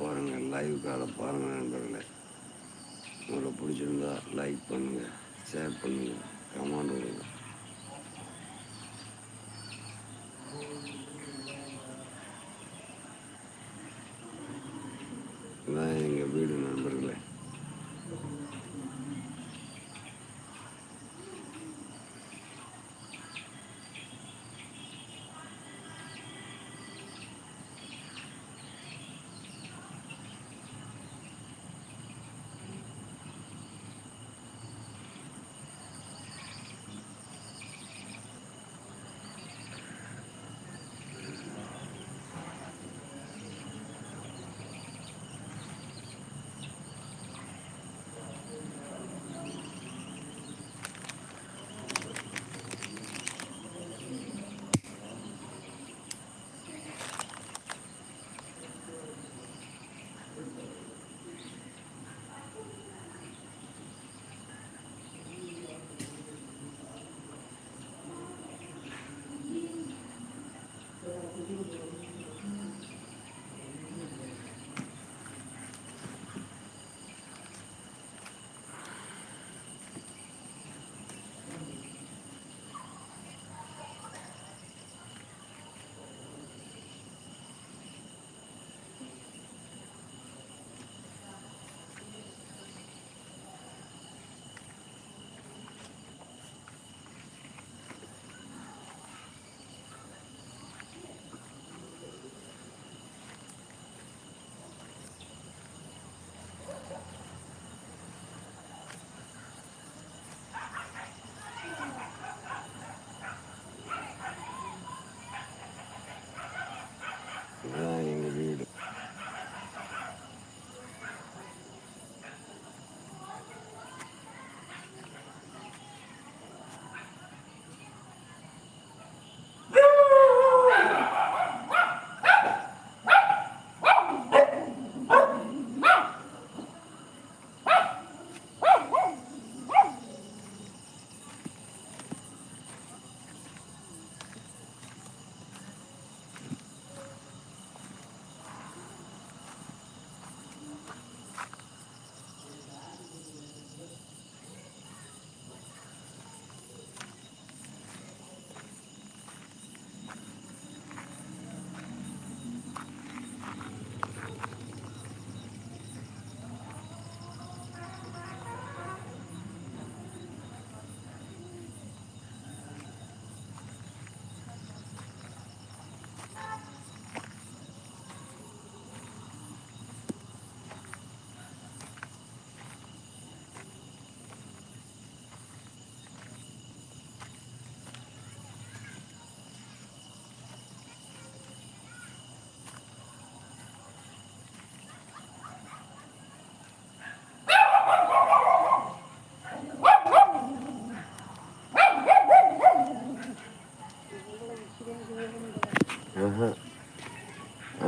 பாருங்கள் லைவ் காலை பாருங்கள் நண்பர்களே. உங்களுக்கு பிடிச்சிருந்தா லைக் பண்ணுங்கள் ஷேர் பண்ணுங்கள் கமெண்ட் கொடுங்க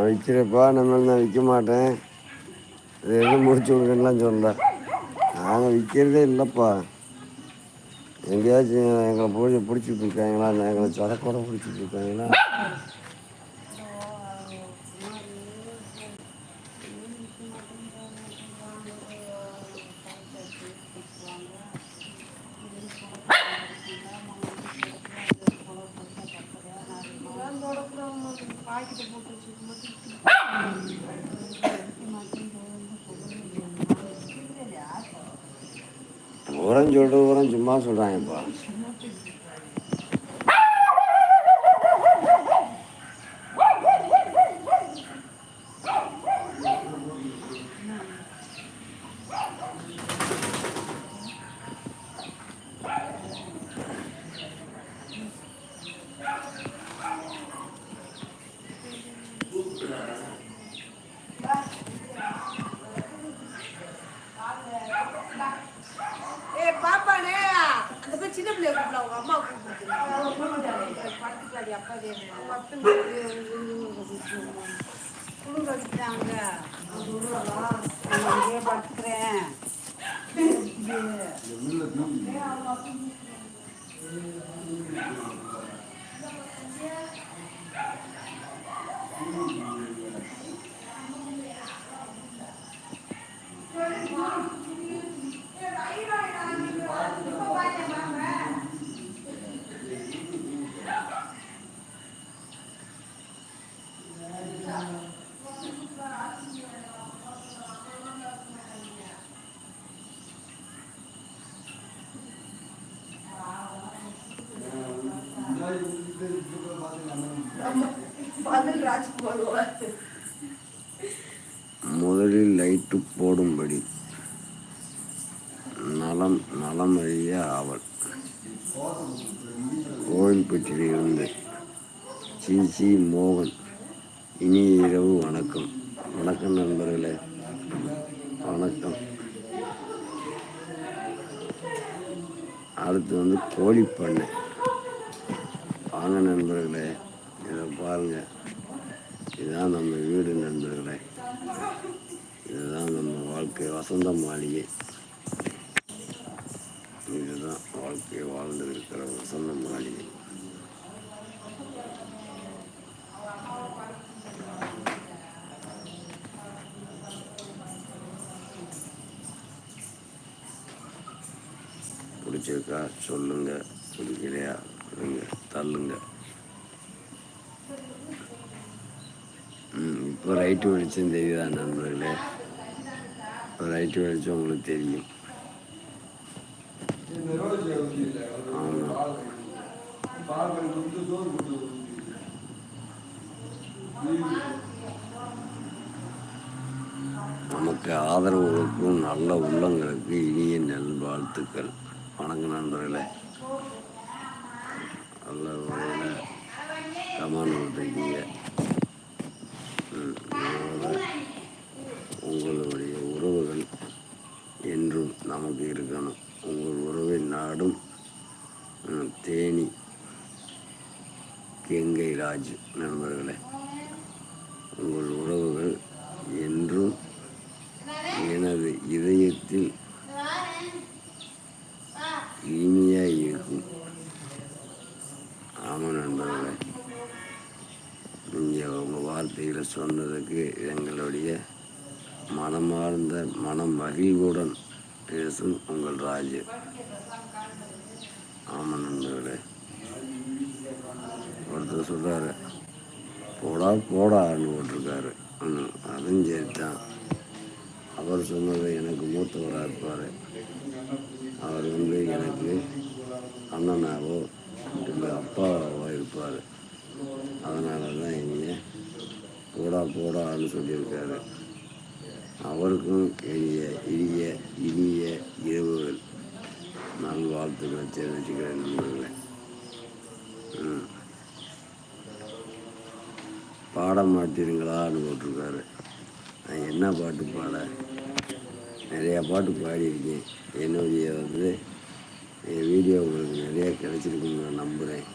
விற்கிறப்பா நம்ம நான் விற்க மாட்டேன். இது எதுவும் முடிச்சு விடுங்கலாம் சொல்ல நாங்கள் விற்கிறதே இல்லைப்பா. எங்கேயாச்சும் எங்களை போய் பிடிச்சிட்டு இருக்காங்களா? எங்களை சதக்கூட பிடிச்சிட்டு இருக்காங்களா? உரம் சொல்கிற உரம் சும்மா சொல்கிறாங்கப்பா Mama அடுத்து வந்து கோழி பண்ணை. வாங்க நண்பர்களே இதை பாருங்கள் இதுதான் நம்ம வீடு நண்பர்களே. இதுதான் நம்ம வாழ்க்கை வசந்த மாளிகை. இதுதான் வாழ்க்கை வாழ்ந்து இருக்கிற வசந்த மாளிகை. பிடிச்சிருக்கா சொல்லுங்க. பிடிக்கலையா கொடுங்க தள்ளுங்க. ம் இப்போ ரைட்டு வெளிச்சம் தெரியுதா நண்பர்களே? ரைட்டு வெளிச்சம் உங்களுக்கு தெரியும். ஆமாம் நமக்கு ஆதரவு கொடுக்கும் நல்ல உள்ளங்களுக்கு இனிய நல்வாழ்த்துக்கள். வணக்கம் நண்பர்களே. நல்ல முறையில் கமான் கொடுத்துருக்கீங்க உங்களுடைய உறவுகள் என்றும் நமக்கு இருக்கணும். உங்கள் உறவை நாடும் தேனி கெங்கை ராஜ் நண்பர்களே உங்கள் உறவுகள் என்றும் எனது இதயத்தில் இனிமையாக இருக்கும் ஆமாம் நண்பர்களே நீங்கள் உங்கள் வார்த்தைகளை சொன்னதுக்கு எங்களுடைய மனமார்ந்த மனம் மகிழ்வுடன் பேசும் உங்கள் ராஜு ஆமாம் நண்பர்களே. ஒருத்தர் சொல்கிறாரு போடா போடான்னு போட்டிருக்காரு. அதுவும் சரி தான் அவர் சொன்னது எனக்கு மூத்தவராக இருப்பார். அவர் வந்து எனக்கு அண்ணனாவோ இல்லை அப்பாவோ இருப்பார். அதனால தான் இங்கே போடா போடான்னு சொல்லியிருக்காரு. அவருக்கும் இனிய இனிய இனிய இரவுகள். நல்வாழ்த்துக்களை தெரிவிச்சுக்கிறேன் நண்பர்களே. பாட மாட்டீர்களான்னு போட்டிருக்காரு. நான் என்ன பாட்டு பாட? நிறையா பாட்டு பாடியிருக்கேன். என்னுடைய வந்து என் வீடியோ உங்களுக்கு நிறையா கிடச்சிருக்குன்னு நான் நம்புகிறேன்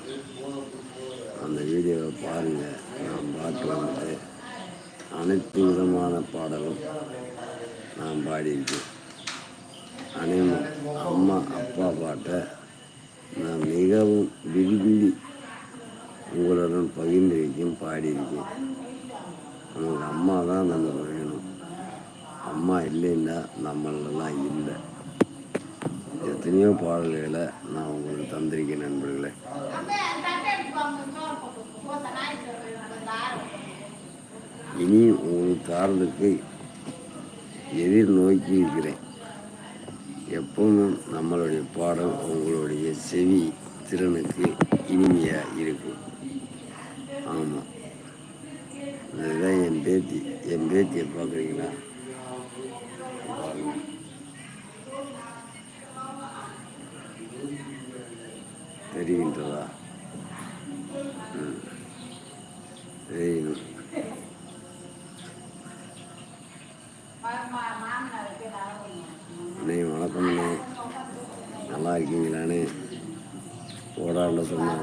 அந்த வீடியோவை பாருங்கள் நான் பாட்டு வந்துட்டு அனைத்து விதமான பாடலும் நான் பாடியிருக்கேன் அனைவரும் அம்மா அப்பா பாட்டை நான் மிகவும் விரும்பி உங்களுடன் பகிர்ந்திருக்கேன் பாடியிருக்கேன் நமக்கு அம்மா தான் நமக்கு வேணும் அம்மா இல்லைன்னா நம்மளெல்லாம் இல்லை. எத்தனையோ பாடல்களை நான் உங்களுக்கு தந்திருக்கேன் நண்பர்களே. இனி ஒரு காரணத்துக்கு எதிர் எதிர்நோக்கி இருக்கிறேன். எப்பவும் நம்மளுடைய பாடம் உங்களுடைய செவி திறனுக்கு இனிமையாக இருக்கும். ஆமாம் இதுதான் என் பேத்தி. என் பேத்தியை பார்க்குறீங்களா பாருங்க. தெரிகின்றதா ம். தெரியணும் அண்ணே வணக்கம்ண்ணே நல்லா இருக்கீங்களாண்ணே போடாண்ட சொன்ன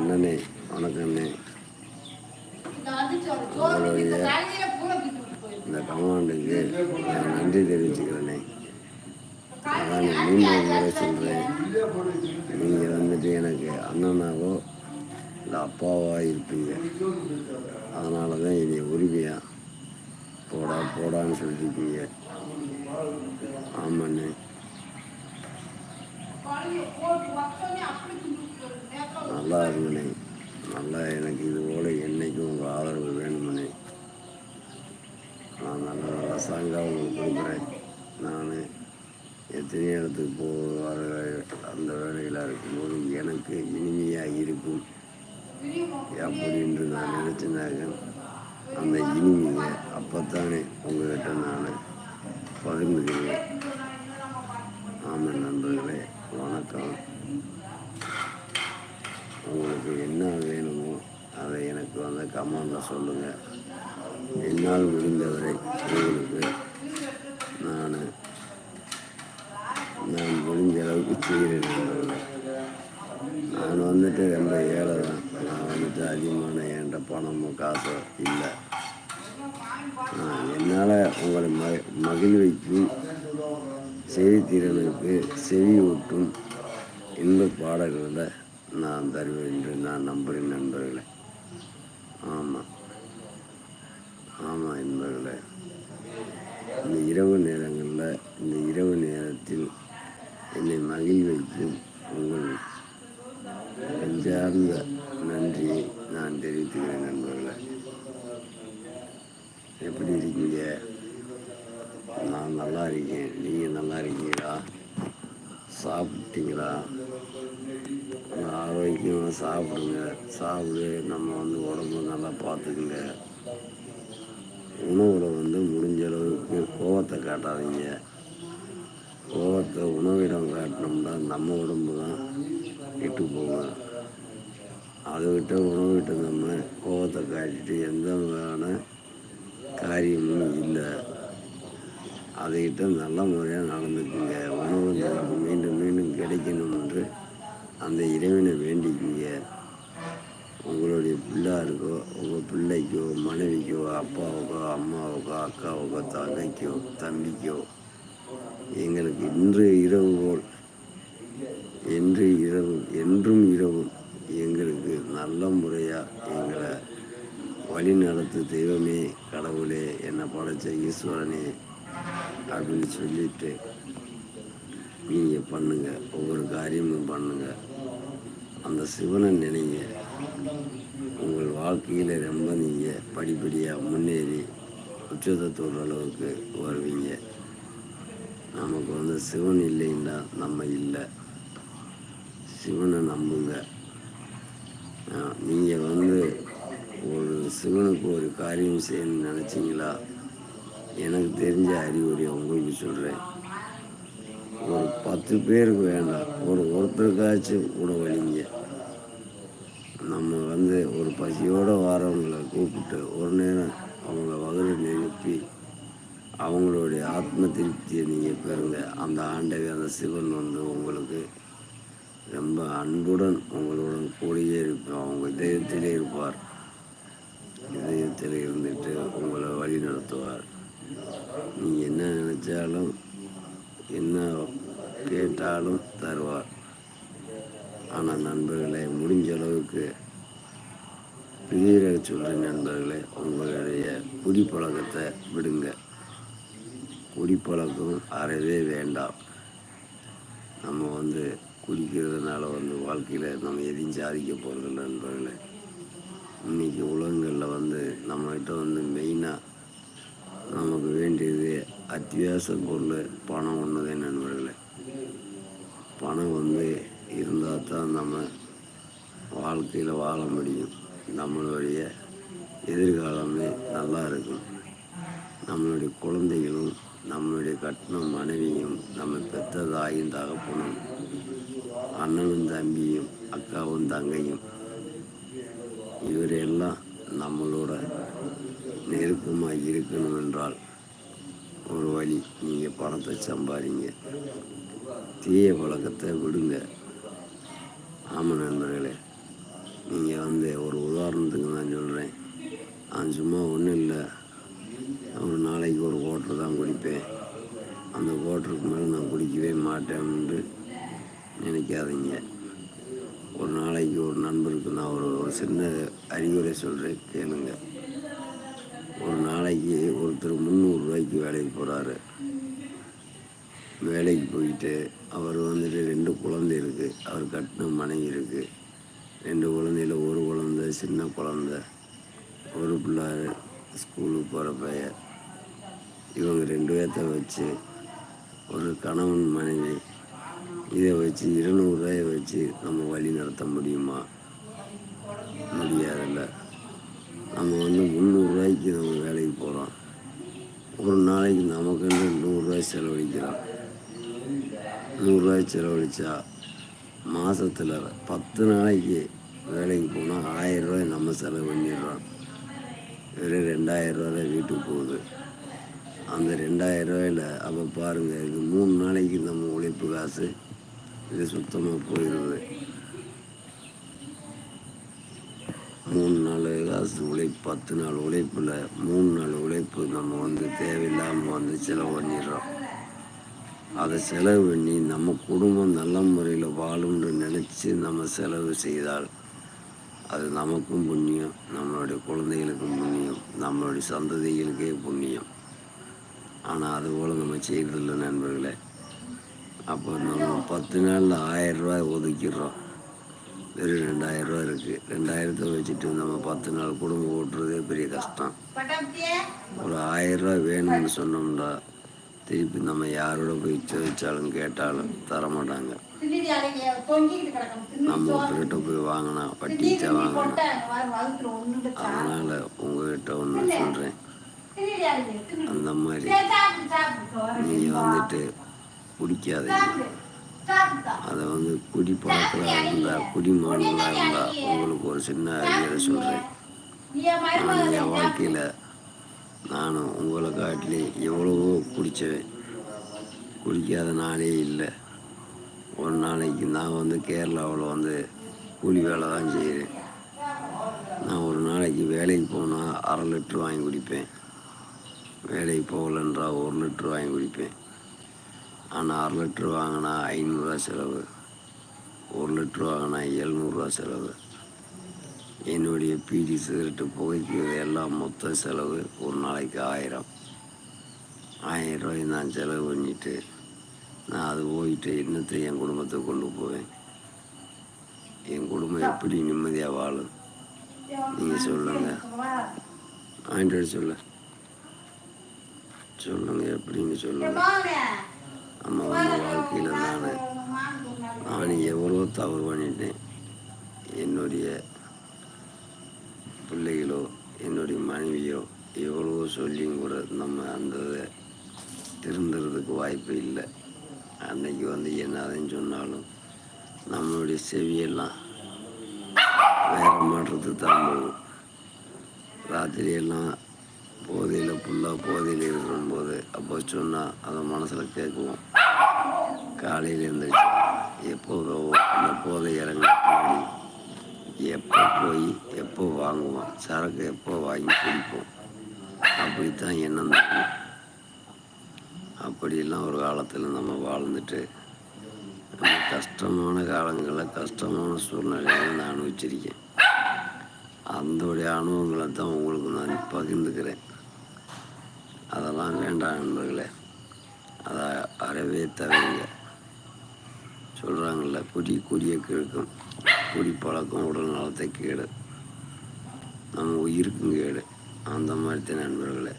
வணக்கம்ண்ணே இந்த கமாண்டுக்கு நான் நன்றி தெரிவிச்சுக்கிறேனே. அதான் மீண்டும் முறை சொல்கிறேன் நீங்கள் வந்துட்டு எனக்கு அண்ணனாவோ இல்லை அப்பாவோ இருப்பீங்க. அதனால தான் என்னை உரிமையாக போடா போடான்னு சொல்லியிருக்கீங்க. ஆமாண்ணே. நல்லா இருங்கண்ணே. நல்லா எனக்கு இது போல் என்றைக்கும் உங்கள் ஆதரவு வேணும்னு. நான் நல்ல நல்ல சாங்காக உங்களுக்கு கொடுக்குறேன். நான் எத்தனையோ இடத்துக்கு போ வர அந்த வேலையில் இருக்கும்போது எனக்கு இனிமையாக இருக்கும் அப்படின்னு நான் நினச்சினாக்க அந்த இனிமையை அப்போத்தானே உங்கள்கிட்ட நான் பகிர்ந்துக்கிறேன். ஆமாம் நண்பர்களே வணக்கம். உங்களுக்கு என்ன வேணுமோ அதை எனக்கு வந்து கமெண்டில் சொல்லுங்கள் என்னால் முடிந்தவரை உங்களுக்கு நான் நான் முடிஞ்ச அளவுக்கு செய்கிறேன் நான் வந்துட்டு ரொம்ப ஏழை தான் நான் வந்துட்டு அதிகமான என்கிட்ட பணமும் காசோ இல்லை. என்னால் உங்களை ம மகிழ்விக்கும் செவித்திறனுக்கு செவியூட்டும் இன்ப பாடல்களை நான் தருவேன் என்று நான் நம்புகிறேன் நண்பர்களே. ஆமாம் ஆமாம் நண்பர்களே. இந்த இரவு நேரங்களில் இந்த இரவு நேரத்தில் என்னை மகிழ்விக்கும் உங்கள் நெஞ்சார்ந்த நன்றியை நான் தெரிவித்துக்கிறேன் நண்பர்களே. எப்படி இருக்கீங்க? நான் நல்லா இருக்கேன். நீங்கள் நல்லா இருக்கீங்களா? சாப்பிட்டீங்களா? ஆரோக்கியமாக சாப்பிடுங்க. சாப்பிடு நம்ம வந்து உடம்பு நல்லா பார்த்துக்குங்க. உணவில் வந்து முடிஞ்ச அளவுக்கு கோவத்தை காட்டாதீங்க. கோவத்தை உணவிடம் காட்டினோம்னா நம்ம உடம்பு தான் கெட்டு போகும். அதை விட்டு உணவு விட்டு நம்ம கோவத்தை காட்டிட்டு எந்த வகையான காரியமும் இல்லை. அதைகிட்ட நல்ல முறையாக நடந்துக்குங்க. உணவு நமக்கு மீண்டும் மீண்டும் கிடைக்கணும் என்று அந்த இறைவனை வேண்டிக்குங்க. உங்களுடைய பிள்ளாருக்கோ உங்கள் பிள்ளைக்கோ மனைவிக்கோ அப்பாவுக்கோ அம்மாவுக்கோ அக்காவுக்கோ தங்கைக்கோ தம்பிக்கோ எங்களுக்கு இன்று இரவு போல் என்று இரவு என்றும் இரவும் எங்களுக்கு நல்ல முறையாக எங்களை வழி நடத்து தெய்வமே கடவுளே என்னை படைச்ச ஈஸ்வரனே அப்படின்னு சொல்லிட்டு நீங்கள் பண்ணுங்கள் ஒவ்வொரு காரியமும் பண்ணுங்கள் அந்த சிவனை நினைங்க. உங்கள் வாழ்க்கையில் ரொம்ப நீங்கள் படிப்படியாக முன்னேறி உச்சத்தை தொடுற அளவுக்கு வருவீங்க. நமக்கு வந்து சிவன் இல்லைன்னா நம்ம இல்லை. சிவனை நம்புங்க. நீங்கள் வந்து ஒரு சிவனுக்கு ஒரு காரியம் செய்யணும்னு நினச்சிங்களா? எனக்கு தெரிஞ்ச அறிகுறியை உங்களுக்கு சொல்கிறேன் ஒரு பத்து பேருக்கு வேண்டாம். ஒரு ஒருத்தருக்காச்சும் உணவளிங்க நம்ம வந்து ஒரு பசியோடு வரவங்களை கூப்பிட்டு ஒரு நேரம் அவங்கள வகுறு நிரப்பி அவங்களுடைய ஆத்ம திருப்தியை நீங்கள் பெறுங்க. அந்த ஆண்டவை அந்த சிவன் வந்து உங்களுக்கு ரொம்ப அன்புடன் உங்களுடன் கூடியே இருப்பார். அவங்க இதயத்திலே இருப்பார். இதயத்தில் இருந்துட்டு உங்களை வழி நடத்துவார் நீ என்ன நினச்சாலும் என்ன கேட்டாலும் தருவார். ஆனால் நண்பர்களே முடிஞ்ச அளவுக்கு பிரியரை சொல்கிற நண்பர்களே உங்களுடைய குடிப்பழக்கத்தை விடுங்க. குடிப்பழக்கம் அறவே வேண்டாம். நம்ம வந்து குடிக்கிறதுனால வந்து வாழ்க்கையில் நம்ம எதையும் சாதிக்க போகிறது நண்பர்களே. இன்றைக்கி உலகங்களில் வந்து நம்மகிட்ட வந்து மெயினாக நமக்கு வேண்டியது அத்தியாவசிய பொருள் பணம் ஒன்று தான் நண்பர்களே. பணம் வந்து இருந்தால் தான் நம்ம வாழ்க்கையில் வாழ முடியும். நம்மளுடைய எதிர்காலமே நல்லா இருக்கும். நம்மளுடைய குழந்தைகளும் நம்மளுடைய கட்டின மனைவியும் நம்ம பெற்ற தாயும் தகப்பனும் அண்ணனும் தம்பியும் அக்காவும் தங்கையும் இவரெல்லாம் நம்மளோட நெருக்கமாக இருக்கணும் என்றால் ஒரு வழி நீங்கள் பணத்தை சம்பாதிங்க. தீய பழக்கத்தை விடுங்க. ஆமாம் நண்பர்களே நீங்கள் வந்து ஒரு உதாரணத்துக்கு நான் சொல்கிறேன் நான் சும்மா ஒன்றும் இல்லை. ஒரு நாளைக்கு ஒரு ஓட்டர் தான் குடிப்பேன். அந்த ஓட்டருக்கு மேலே நான் குடிக்கவே மாட்டேன்ட்டு நினைக்காதீங்க. ஒரு நாளைக்கு ஒரு நண்பருக்கு நான் ஒரு ஒரு சின்ன அறிவுரை சொல்கிறேன் கேளுங்க. ஒரு நாளைக்கு ஒருத்தர் முந்நூறுரூவாய்க்கு வேலைக்கு போகிறாரு வேலைக்கு போயிட்டு அவர் வந்துட்டு ரெண்டு குழந்தை இருக்குது அவர் கட்டின மனைவி இருக்குது ரெண்டு குழந்தையில் ஒரு குழந்தை சின்ன குழந்த. ஒரு பிள்ளை ஸ்கூலுக்கு போகிற பையன். இவங்க ரெண்டு பேர்த்த வச்சு ஒரு கணவன் மனைவி. இதை வச்சு இருநூறுவாயை வச்சு நம்ம வழி நடத்த முடியுமா? முடியாதுல்ல. நம்ம வந்து முந்நூறுரூவாய்க்கு நம்ம வேலைக்கு போகிறோம் ஒரு நாளைக்கு நமக்குன்னு நூறுரூவாய் செலவழிக்கிறோம். நூறுரூவாய் செலவழித்தா மாதத்தில் பத்து நாளைக்கு வேலைக்கு போனால் ஆயிரரூவாய் நம்ம செலவு பண்ணிடுறோம். வெறும் ரெண்டாயிரரூவா தான் வீட்டுக்கு போகுது. அந்த ரெண்டாயிரரூவாயில் அப்போ பாருங்கள் இது மூணு நாளைக்கு நம்ம உழைப்பு காசு இது சுத்தமாக போயிடுது. மூணு நாள் காசு உழைப்பு பத்து நாள் உழைப்பில் மூணு நாள் உழைப்பு நம்ம வந்து தேவையில்லாமல் வந்து செலவு பண்ணிடுறோம். அதை செலவு. பண்ணி நம்ம குடும்பம் நல்ல முறையில் வாழும்னு நினச்சி நம்ம செலவு செய்தால் அது நமக்கும் புண்ணியம் நம்மளுடைய குழந்தைகளுக்கும் புண்ணியம் நம்மளுடைய சந்ததிகளுக்கே புண்ணியம். ஆனால் அதுபோல் நம்ம செய்கிறதில்ல நண்பர்களே. அப்போ நம்ம பத்து நாளில் ஆயிரரூவா ஒதுக்கிடுறோம். வெறும் ரெண்டாயிரரூவா இருக்குது ரெண்டாயிரத்தை வச்சுட்டு நம்ம பத்து நாள் குடும்பம் ஓட்டுறதே பெரிய கஷ்டம். ஒரு ஆயிரரூவா வேணும்னு சொன்னோம்னா திருப்பி நம்ம யாரோட போய் ചോദിച്ചാலும் கேட்டாலும் தரமாட்டாங்க. நம்ம ஒருத்தர்கிட்ட போய் வாங்கினா வட்டிச்சா வாங்கணும். அதனால் உங்ககிட்ட ஒன்று சொல்கிறேன் அந்த மாதிரி நீங்கள் வந்துட்டு குடிக்காதீங்க. அதை வந்து குடி பழக்கலாக இருந்தால் குடி மாடலாக இருந்தால் உங்களுக்கு ஒரு சின்ன அறிவியலை சொல்கிறேன் என்னுடைய வாழ்க்கையில் நானும் உங்களை காட்டிலே எவ்வளவோ குடித்தேன். குடிக்காத நாளே இல்லை. ஒரு நாளைக்கு நான் வந்து கேரளாவில் வந்து கூலி வேலை தான் செய்கிறேன். நான் ஒரு நாளைக்கு வேலைக்கு போனால் அரை லிட்ரு வாங்கி குடிப்பேன். வேலைக்கு போகலன்றா ஒரு லிட்ரு வாங்கி குடிப்பேன். ஆனால் அரை லிட்ரு வாங்கினா ஐநூறுரூவா செலவு. ஒரு லிட்ரு வாங்கினா எழுநூறுவா செலவு. என்னுடைய பீடி சிகரெட்டு புகைக்கு எல்லாம் மொத்த செலவு ஒரு நாளைக்கு ஆயிரம். ஆயிரம் ரூபாய் நான் செலவு பண்ணிவிட்டு நான் அது போயிட்டு என்னத்தை என் குடும்பத்தை கொண்டு போவேன்? என் குடும்பம் எப்படி நிம்மதியாக வாழும்? நீங்கள் சொல்லுங்கள் ஆண்ட்ராய்டு சொல்ல. சொல்லுங்க எப்படின்னு சொல்லுங்க? நம்ம வந்து வாழ்க்கையில் நான் நான் எவ்வளோ தவறு பண்ணிட்டேன். என்னுடைய பிள்ளைகளோ என்னுடைய மனைவியோ எவ்வளவோ சொல்லியும் கூட நம்ம அந்த இதை திருந்துறதுக்கு வாய்ப்பு இல்லை. அன்னைக்கு வந்து என்னதான் சொன்னாலும் நம்மளுடைய செவியெல்லாம் வேற மாற்றத்துக்கு தான் போகும். ராத்திரியெல்லாம் போதையில் ஃபுல்லாக போதையில் இருக்கும்போது அப்போ சொன்னால் அதை மனசில் கேட்குவோம். காலையில் எழுந்திரிச்சு எப்போ அந்த போதை இறங்க எப்போ போய் எப்போ வாங்குவோம் சரக்கு எப்போ வாங்கி குடிப்போம்? அப்படித்தான் எண்ணம் தோணும் அப்படியெல்லாம் ஒரு காலத்தில் நம்ம வாழ்ந்துட்டு நம்ம கஷ்டமான காலங்களில் கஷ்டமான சூழ்நிலைகளை நான் அனுபவிச்சிருக்கேன் அதோடைய அனுபவங்களை தான் உங்களுக்கு நான் பகிர்ந்துக்கிறேன். அதெல்லாம் வேண்டாம் நண்பர்களே. அதை அறவே தவிங்க சொல்கிறாங்கல்ல குடி குடிய கிழக்கும். குடி பழக்கம் உடல் நலத்தை கேடு. நம்ம உயிருக்கும் கேடு. அந்த மாதிரி தான் நண்பர்களே.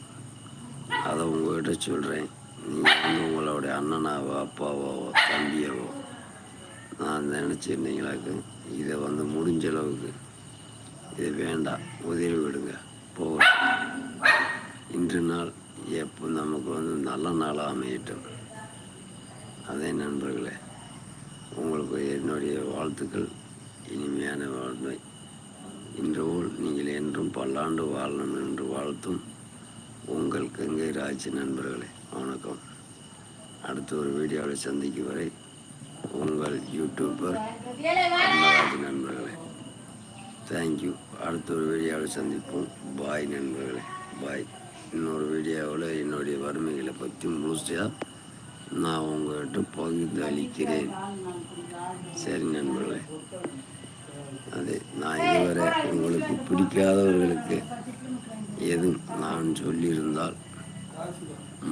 அதை உங்கள்கிட்ட சொல்கிறேன் நீங்கள் வந்து உங்களுடைய அண்ணனாவோ அப்பாவோ தம்பியாவோ நான் நினச்சிருந்தீங்களாக்கு இதை வந்து முடிஞ்ச அளவுக்கு இது வேண்டாம். உதவி விடுங்க. போகட்டும். இன்று நாள் எப்போ நமக்கு வந்து நல்ல நாளாக அமையட்டும். அதே நண்பர்களே உங்களுக்கு என்னுடைய வாழ்த்துக்கள். இனிமையான வாழ்வை. இன்று நீங்கள் என்றும் பல்லாண்டு வாழணும் என்று வாழ்த்தும் உங்கள் கங்கை ராஜ் நண்பர்களே. வணக்கம். அடுத்த ஒரு வீடியோவில் சந்திக்கும் வரை உங்கள் யூடியூபர் ராஜ் நண்பர்களே. தேங்க்யூ அடுத்த ஒரு வீடியோவில் சந்திப்போம். பாய் நண்பர்களே. பாய் இன்னொரு வீடியோவில் என்னுடைய வறுமைகளை பற்றி முழுசாக நான் உங்கள்கிட்ட பகிர்ந்து அளிக்கிறேன். சரி நண்பர்களே. அது நான் இதுவரை உங்களுக்கு பிடிக்காதவர்களுக்கு எதுவும் நான் சொல்லியிருந்தால்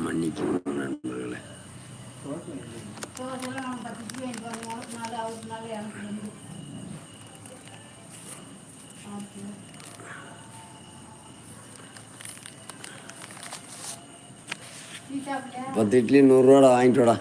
மன்னிக்கவும் நண்பர்களே. பத்து இட்லி நூறுரூவாடா வாங்கிட்டு வாடா.